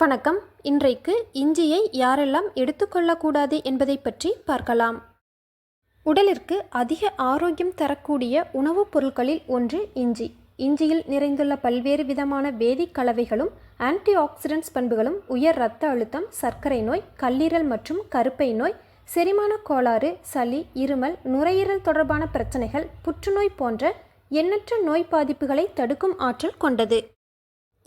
வணக்கம். இன்றைக்கு இஞ்சியை யாரெல்லாம் எடுத்துக்கொள்ளக்கூடாது என்பதை பற்றி பார்க்கலாம். உடலிற்கு அதிக ஆரோக்கியம் தரக்கூடிய உணவுப் பொருட்களில் ஒன்று இஞ்சி. இஞ்சியில் நிறைந்துள்ள பல்வேறு விதமான வேதிக் கலவைகளும் ஆன்டி ஆக்சிடென்ட்ஸ் பண்புகளும் உயர் இரத்த அழுத்தம் சர்க்கரை நோய் கல்லீரல் மற்றும் கருப்பை நோய் செரிமான கோளாறு சளி இருமல் நுரையீரல் தொடர்பான பிரச்சனைகள் புற்றுநோய் போன்ற எண்ணற்ற நோய் பாதிப்புகளை தடுக்கும் ஆற்றல் கொண்டது.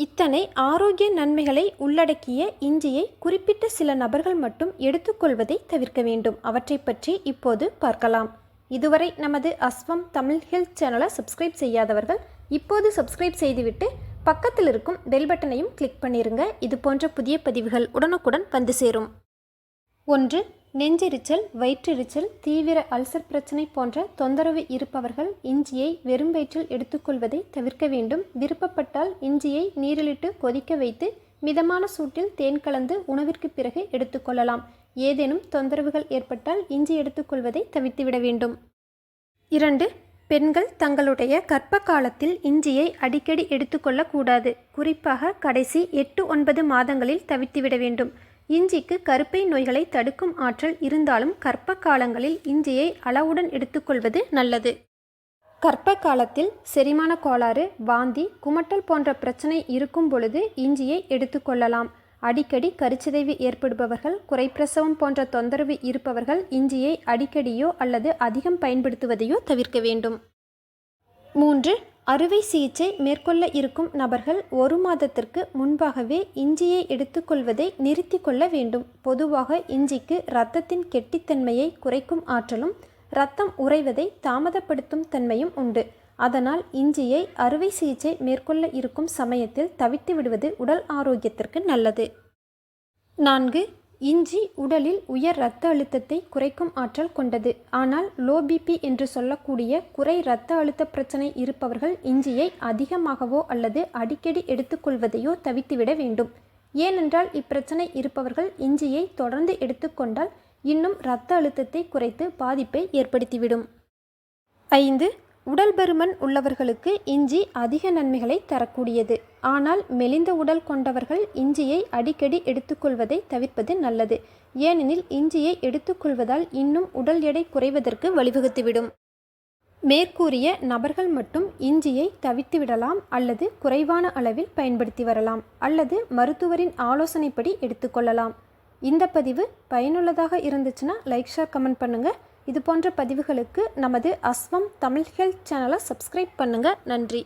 இத்தனை ஆரோக்கிய நன்மைகளை உள்ளடக்கிய இஞ்சியை குறிப்பிட்ட சில நபர்கள் மட்டும் எடுத்துக்கொள்வதை தவிர்க்க வேண்டும். அவற்றை பற்றி இப்போது பார்க்கலாம். இதுவரை நமது அஸ்வம் தமிழ் ஹெல்த் சேனலை சப்ஸ்கிரைப் செய்யாதவர்கள் இப்போது சப்ஸ்கிரைப் செய்துவிட்டு பக்கத்தில் இருக்கும் பெல் பட்டனையும் கிளிக் பண்ணிருங்க. இது போன்ற புதிய பதிவுகள் உடனுக்குடன் வந்து சேரும். ஒன்று நெஞ்செரிச்சல் வயிற்றெரிச்சல் தீவிர அல்சர் பிரச்சனை போன்ற தொந்தரவு இருப்பவர்கள் இஞ்சியை வெறும் வயிற்றில் எடுத்துக்கொள்வதை தவிர்க்க வேண்டும். விருப்பப்பட்டால் இஞ்சியை நீரிலிட்டு கொதிக்க வைத்து மிதமான சூட்டில் தேன் கலந்து உணவிற்கு பிறகு எடுத்துக்கொள்ளலாம். ஏதேனும் தொந்தரவுகள் ஏற்பட்டால் இஞ்சி எடுத்துக்கொள்வதை தவிர்த்துவிட வேண்டும். இரண்டு பெண்கள் தங்களுடைய கர்ப்ப காலத்தில் இஞ்சியை அடிக்கடி எடுத்துக்கொள்ளக்கூடாது. குறிப்பாக கடைசி எட்டு ஒன்பது மாதங்களில் தவிர்த்துவிட வேண்டும். இஞ்சிக்கு கருப்பை நோய்களை தடுக்கும் ஆற்றல் இருந்தாலும் கர்ப்ப காலங்களில் இஞ்சியை அளவுடன் எடுத்துக்கொள்வது நல்லது. கர்ப்ப காலத்தில் செரிமான கோளாறு வாந்தி குமட்டல் போன்ற பிரச்சனை இருக்கும் பொழுது இஞ்சியை எடுத்துக்கொள்ளலாம். அடிக்கடி கருச்சிதைவு ஏற்படுபவர்கள் குறைப்பிரசவம் போன்ற தொந்தரவு இருப்பவர்கள் இஞ்சியை அடிக்கடியோ அல்லது அதிகம் பயன்படுத்துவதையோ தவிர்க்க வேண்டும். மூன்று அறுவை சிகிச்சை மேற்கொள்ள இருக்கும் நபர்கள் ஒரு மாதத்திற்கு முன்பாகவே இஞ்சியை எடுத்துக்கொள்வதை நிறுத்தி கொள்ள வேண்டும். பொதுவாக இஞ்சிக்கு இரத்தத்தின் கெட்டித்தன்மையை குறைக்கும் ஆற்றலும் இரத்தம் உறைவதை தாமதப்படுத்தும் தன்மையும் உண்டு. அதனால் இஞ்சியை அறுவை சிகிச்சை மேற்கொள்ள இருக்கும் சமயத்தில் தவித்து விடுவது உடல் ஆரோக்கியத்திற்கு நல்லது. நான்கு இஞ்சி உடலில் உயர் இரத்த அழுத்தத்தை குறைக்கும் ஆற்றல் கொண்டது. ஆனால் லோ பிபி என்று சொல்லக்கூடிய குறை இரத்த அழுத்த பிரச்சனை இருப்பவர்கள் இஞ்சியை அதிகமாகவோ அல்லது அடிக்கடி எடுத்துக்கொள்வதையோ தவிர்த்துவிட வேண்டும். ஏனென்றால் இப்பிரச்சனை இருப்பவர்கள் இஞ்சியை தொடர்ந்து எடுத்துக்கொண்டால் இன்னும் இரத்த அழுத்தத்தை குறைத்து பாதிப்பை ஏற்படுத்திவிடும். ஐந்து உடல் பருமன் உள்ளவர்களுக்கு இஞ்சி அதிக நன்மைகளை தரக்கூடியது. ஆனால் மெலிந்த உடல் கொண்டவர்கள் இஞ்சியை அடிக்கடி எடுத்துக்கொள்வதை தவிர்ப்பது நல்லது. ஏனெனில் இஞ்சியை எடுத்துக்கொள்வதால் இன்னும் உடல் எடை குறைவதற்கு வழிவகுத்துவிடும். மேற்கூறிய நபர்கள் மட்டும் இஞ்சியை தவித்துவிடலாம் அல்லது குறைவான அளவில் பயன்படுத்தி வரலாம் அல்லது மருத்துவரின் ஆலோசனைப்படி எடுத்துக்கொள்ளலாம். இந்த பதிவு பயனுள்ளதாக இருந்துச்சுன்னா லைக் ஷேர் கமெண்ட் பண்ணுங்கள் இது போன்ற பதிவுகளுக்கு நமது அஸ்வம் தமிழ் ஹெல்த் சேனலை சப்ஸ்கிரைப் பண்ணுங்கள் நன்றி.